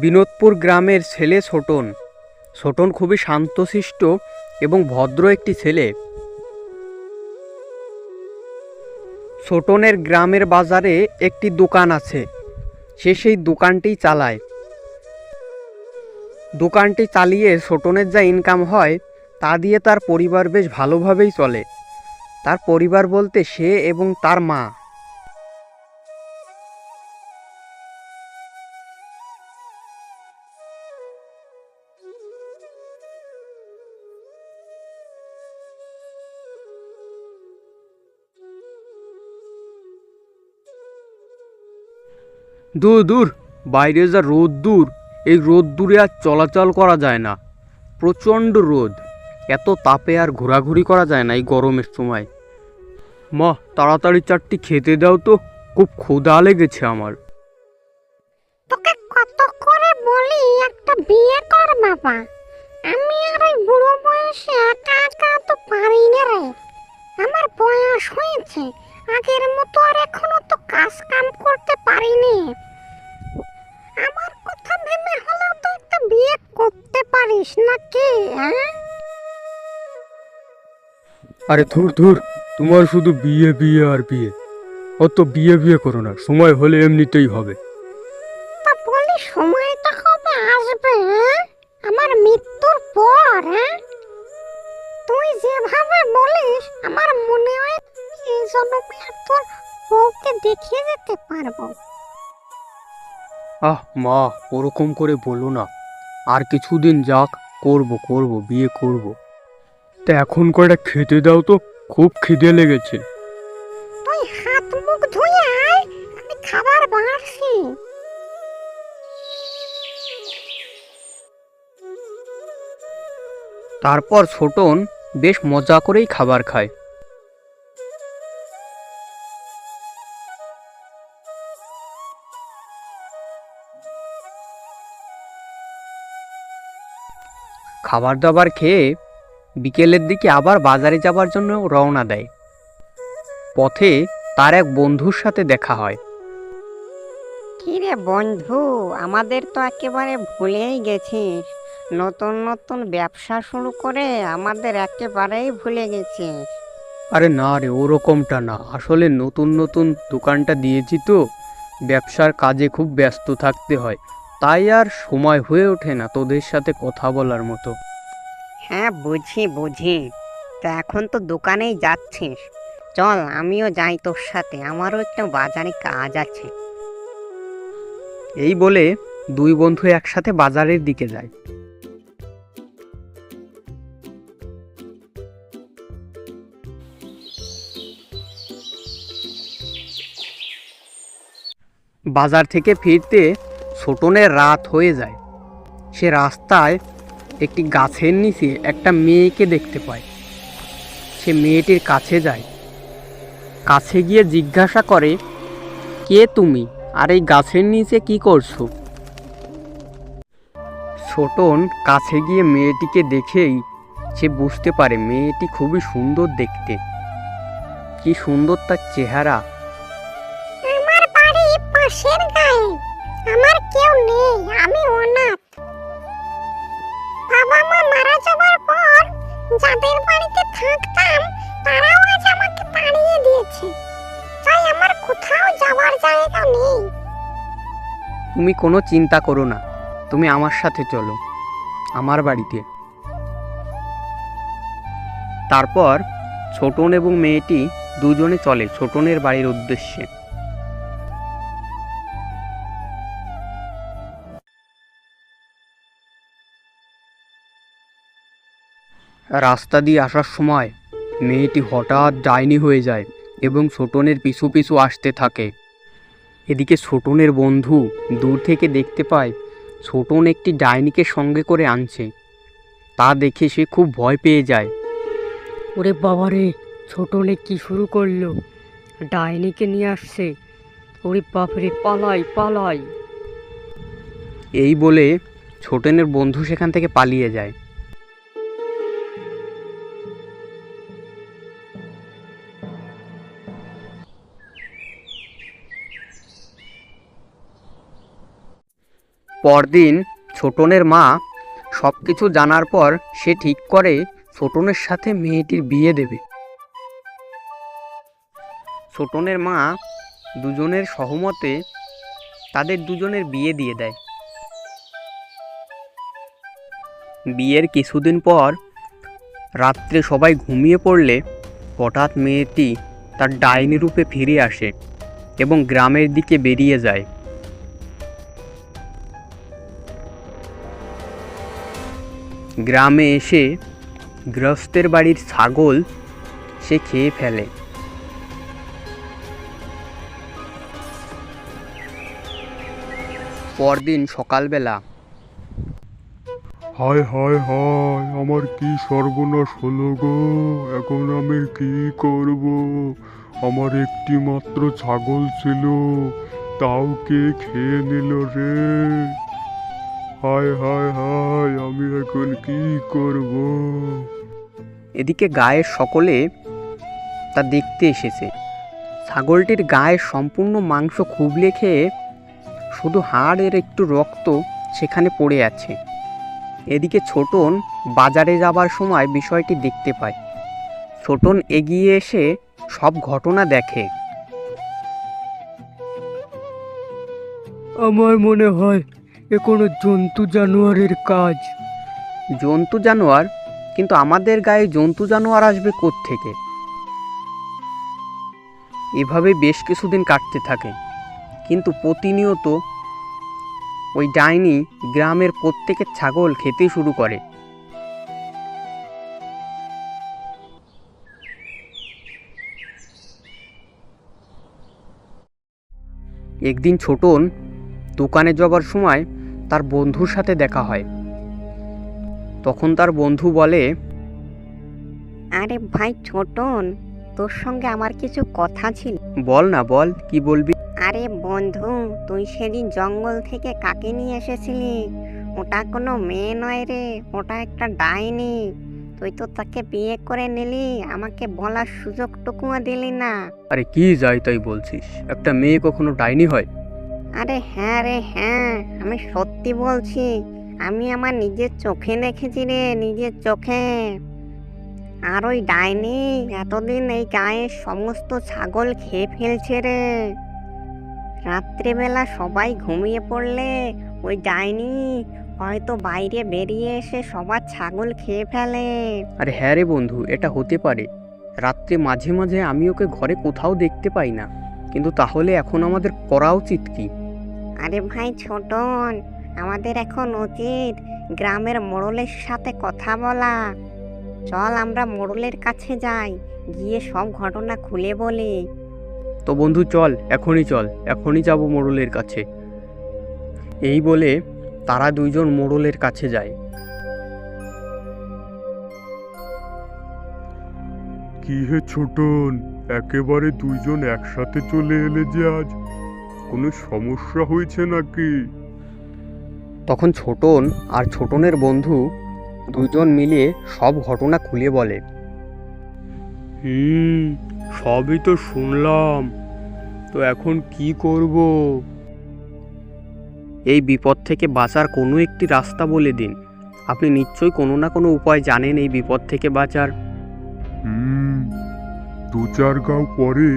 বিনোদপুর গ্রামের ছেলে ছোটন। ছোটন খুবই শান্তশিষ্ট এবং ভদ্র একটি ছেলে। ছোটনের গ্রামের বাজারে একটি দোকান আছে। সে সেই দোকানটি চালায়। দোকানটি চালিয়ে ছোটনের যা ইনকাম হয়, তা দিয়ে তার পরিবার বেশ ভালোভাবেই চলে। তার পরিবার বলতে সে এবং তার মা। দূর দূর, বাইরে যা রোদ দূর, এই রোদ দূরে আর চলাচল করা যায় না। প্রচণ্ড রোদ। এত তাপে আর ঘোরাঘুরি করা যায় না এই গরমের সময়। মা, তাড়াতাড়ি চারটি খেতে দাও তো, খুব ক্ষুধা লেগেছে আমার। তোকে কত করে বলি, একটা বিয়ে কর বাবা। আমি আর ওই বুড়ো বয়সে একা একা তো পারি না রে। আমার বয়স হয়েছে আগের মতো আর এখনও তো কাজ কাম করতে পারিনি। আমার কথা ভেবে হলেও তো একটা বিয়ে করতে পারিস নাকি হ্যাঁ? আরে ধুর ধুর তোমার শুধু বিয়ে বিয়ে আর বিয়ে। অত বিয়ে বিয়ে করো না সময় হলে এমনিতেই হবে। তা বলি সময়টা কবে আসবে হ্যাঁ? আমার মৃত্যুর পর হ্যাঁ? তুই যেভাবে বলিস দেখিয়ে যেতে পারব। আহ মা ওরকম করে বলো না। আর কিছুদিন যাক করব করব বিয়ে করব। তা এখন কয়টা খেতে দাও তো খুব খিদে লেগেছে। তুই হাত মুখ ধুয়ে আয় আমি খাবার বানাচ্ছি। তারপর ছোটন বেশ মজা করেই খাবার খায়। খাবার দাবার খেয়ে বিকেলের দিকে আবার বাজারে যাবার জন্য রওনা দেয়। পথে তার এক বন্ধুর সাথে দেখা হয়। কিরে বন্ধু আমাদের তো একেবারে ভুলেই গেছিস। নতুন নতুন ব্যবসা শুরু করে আমাদের একেবারেই ভুলে গেছিস। আরে না রে ওরকমটা না। আসলে নতুন নতুন দোকানটা দিয়েছি তো ব্যবসার কাজে খুব ব্যস্ত থাকতে হয়। তাই আর সময় হয়ে ওঠে না তোদের সাথে কথা বলার মতো। হ্যাঁ বুঝি বুঝি। তা এখন তো দোকানেই যাচ্ছিস। চল আমিও যাই তোর সাথে। আমারও একটু বাজারে কাজ আছে। এই বলে দুই বন্ধু একসাথে বাজারের দিকে যায়। বাজার থেকে ফিরতে ছোটনের রাত হয়ে যায়। সে রাস্তায় একটি গাছের নিচে একটা মেয়েকে দেখতে পায়। সে মেয়েটির কাছে যায়। কাছে গিয়ে জিজ্ঞাসা করে, কে তুমি? আর এই গাছের নিচে কি করছ? ছোটন কাছে গিয়ে মেয়েটিকে দেখেই সে বুঝতে পারে মেয়েটি খুবই সুন্দর দেখতে। কি সুন্দর তার চেহারা। আমার বাড়ি পাশের গায়ে কেউ নেই, আমি অনাথ। বাবা মা মারা যাওয়ার পর যাদের বাড়িতে থাকতাম, তারাও আজ আমাকে তাড়িয়ে দিয়েছে। তাই আমার কোথাও যাওয়ার জায়গা নেই। তুমি কোনো চিন্তা করো না, তুমি আমার সাথে চলো, আমার বাড়িতে। তারপর ছোটন এবং মেয়েটি দুজনে চলে ছোটনের বাড়ির উদ্দেশ্যে। রাস্তা দিয়ে আসার সময় মেয়েটি হঠাৎ ডাইনি হয়ে যায় এবং ছোটনের পিছু পিছু আসতে থাকে। এদিকে ছোটনের বন্ধু দূর থেকে দেখতে পায় ছোটন একটি ডাইনিকে সঙ্গে করে আনছে। তা দেখে সে খুব ভয় পেয়ে যায়। ওরে বাবারে ছোটনে কি শুরু করল? ডাইনিকে নিয়ে আসছে। ওরে বাপরে পালাই পালাই। এই বলে ছোটনের বন্ধু সেখান থেকে পালিয়ে যায়। পরদিন ছোটনের মা সব কিছু জানার পর সে ঠিক করে ছোটনের সাথে মেয়েটির বিয়ে দেবে। ছোটনের মা দুজনের সহমতে তাদের দুজনের বিয়ে দিয়ে দেয়। বিয়ের কিছুদিন পর রাত্রে সবাই ঘুমিয়ে পড়লে হঠাৎ মেয়েটি তার ডাইনি রূপে ফিরে আসে এবং গ্রামের দিকে বেরিয়ে যায়। গ্রামে এসে গৃহস্থের বাড়ির ছাগল সে খেয়ে ফেলে। পরদিন সকালবেলা হায় হায় হায়, আমার কি সর্বনাশ হলো গো? এখন আমি কি করব? আমার একটি মাত্র ছাগল ছিল, তাও কে খেয়ে নিল রে? হায় হায় হায় আমি এখন কি করব? এদিকে গায়ের সকলে তা দেখতে এসেছে। ছাগলটির গায়ের সম্পূর্ণ মাংস খুবলে খেয়ে শুধু হাড়ের একটু রক্ত সেখানে পড়ে আছে। এদিকে ছোটন বাজারে যাবার সময় বিষয়টি দেখতে পায়। ছোটন এগিয়ে এসে সব ঘটনা দেখে। আমার মনে হয় এ কোনো জন্তু জানোয়ারের কাজ। জন্তু জানোয়ার? কিন্তু আমাদের গায়ে জন্তু জানোয়ার আসবে থেকে এভাবে বেশ কিছুদিন কাটতে থাকে। কিন্তু প্রতিনিয়ত ওই ডাইনি গ্রামের প্রত্যেকের ছাগল খেতে শুরু করে। একদিন ছোটন দোকানে যাবার সময় তার বন্ধুর সাথে দেখা হয়। তখন তার বন্ধু বলে আরে ভাই ছোটন তোর সঙ্গে আমার কিছু কথা ছিল। বল না বল কি বলবি? আরে বন্ধু তুই সেদিন জঙ্গল থেকে কাকে নিয়ে এসেছিলি? ওটা কোনো মেয়ে নয় রে ওটা একটা ডাইনি। তুই তো তাকে বিয়ে করে নিলি আমাকে বলার সুযোগটুকুও দিলি না। আরে কি যাই তাই বলছিস? একটা মেয়ে কখনো ডাইনি হয়? আরে হ্যাঁ রে হ্যাঁ আমি সত্যি বলছি, আমি আমার নিজের চোখে দেখেছি রে, নিজের চোখে। আর ওই ডাইনি এতদিন এই গায়ের সমস্ত ছাগল খেয়ে ফেলছে রে। রাত্রিবেলা সবাই ঘুমিয়ে পড়লে ওই ডাইনি হয়তো বাইরে বেরিয়ে এসে সবার ছাগল খেয়ে ফেলে। আরে হ্যাঁ রে বন্ধু, এটা হতে পারে। রাত্রে মাঝে মাঝে আমি ওকে ঘরে কোথাও দেখতে পাই না। কিন্তু তাহলে এখন আমাদের করা উচিত কি? আরে ভাই ছোটন আমাদের এখন উচিত গ্রামের মোড়লের সাথে কথা বলা। চল আমরা মোড়লের কাছে যাই গিয়ে সব ঘটনা খুলে বলি। তো বন্ধু চল এখনই চল এখনই যাব মোড়লের কাছে। এই বলে তারা দুইজন মোড়লের কাছে যায়। কি হে ছোটন একেবারে দুইজন একসাথে চলে এলে যে আজ? কোনো সমস্যা হয়েছে নাকি? তখন ছোটন আর ছোটনের বন্ধু দুজন মিলে সব ঘটনা খুলে বলে। হুম সবই তো শুনলাম। তো এখন কি করব? এই বিপদ থেকে বাঁচার কোনো একটি রাস্তা বলে দিন। আপনি নিশ্চয়ই কোনো না কোনো উপায় জানেন এই বিপদ থেকে বাঁচার। দু চার গাঁও পরে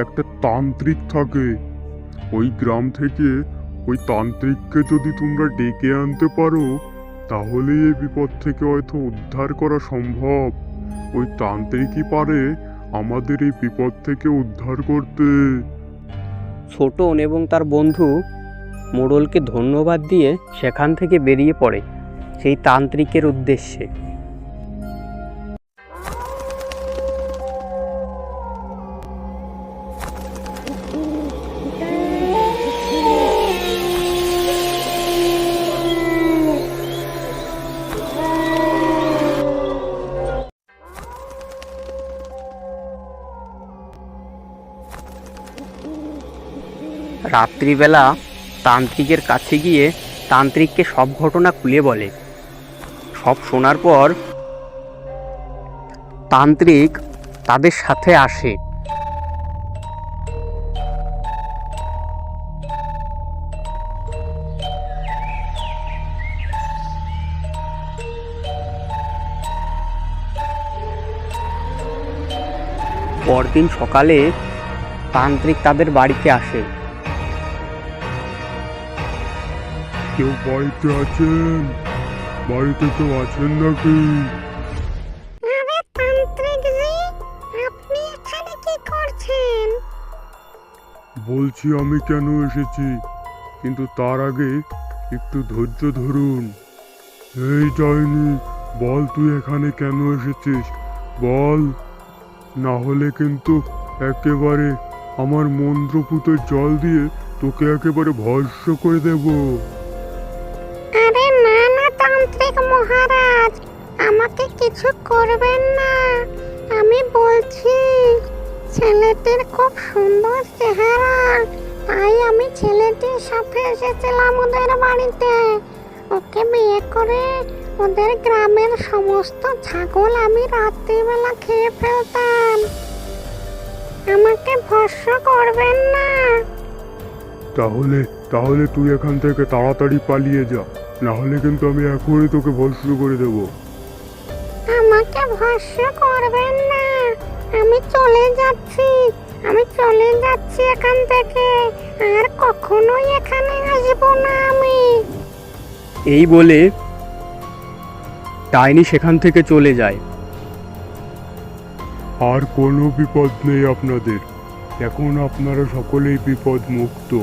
একটা তান্ত্রিক থাকে। ওই গ্রাম থেকে ওই তান্ত্রিককে যদি তোমরা ডেকে আনতে পারো, তাহলে এই বিপদ থেকে হয়তো উদ্ধার করা সম্ভব। ওই তান্ত্রিকই পারে আমাদের এই বিপদ থেকে উদ্ধার করতে। ছোটন এবং তার বন্ধু মোড়লকে ধন্যবাদ দিয়ে সেখান থেকে বেরিয়ে পড়ে সেই তান্ত্রিকের উদ্দেশ্যে। রাত্রিবেলা তান্ত্রিকের কাছে গিয়ে তান্ত্রিককে সব ঘটনা খুলে বলে। সব শোনার পর তান্ত্রিক তাদের সাথে আসে। পরদিন সকালে তান্ত্রিক তাদের বাড়িতে আসে। কেউ বাড়িতে আছেন? বাড়িতে কেউ আছেন নাকি? আরে তান্ত্রিক জি আপনি এখানে কি করছেন? বলছি আমি কেন এসেছি কিন্তু তার আগে একটু ধৈর্য ধরুন। এই যায়নি বল তুই এখানে কেন এসেছিস? বল। না হলে কিন্তু একেবারে আমার মন্ত্রপুতের জল দিয়ে তোকে একেবারে ভস্য করে দেব। মহারাজ, আমাকে কিছু করবেন না। আমি বলছি, ছেলেটির খুব সুন্দর চেহারা, তাই আমি ছেলেটির সাথে এসেছিলাম ওদের বাড়িতে। ওকে বিয়ে করে ওদের গ্রামের সমস্ত ছাগল আমি রাত্রিবেলা খেয়ে ফেলতাম। আমাকে ভস্য করবেন না। তাহলে তাহলে তুই এখান থেকে তাড়াতাড়ি পালিয়ে যা। না হলে কিন্তু আমি এখনই তোকে ভস্য করে দেবো। আমাকে ভস্য করবেন না। আমি চলে যাচ্ছি। আমি চলে যাচ্ছি এখান থেকে। আর কখনোই এখানে আসব না আমি। এই বলে ডাইনি সেখান থেকে চলে যায়। আর কোনো বিপদ নেই আপনাদের। এখন আপনারা সকলেই বিপদ মুক্ত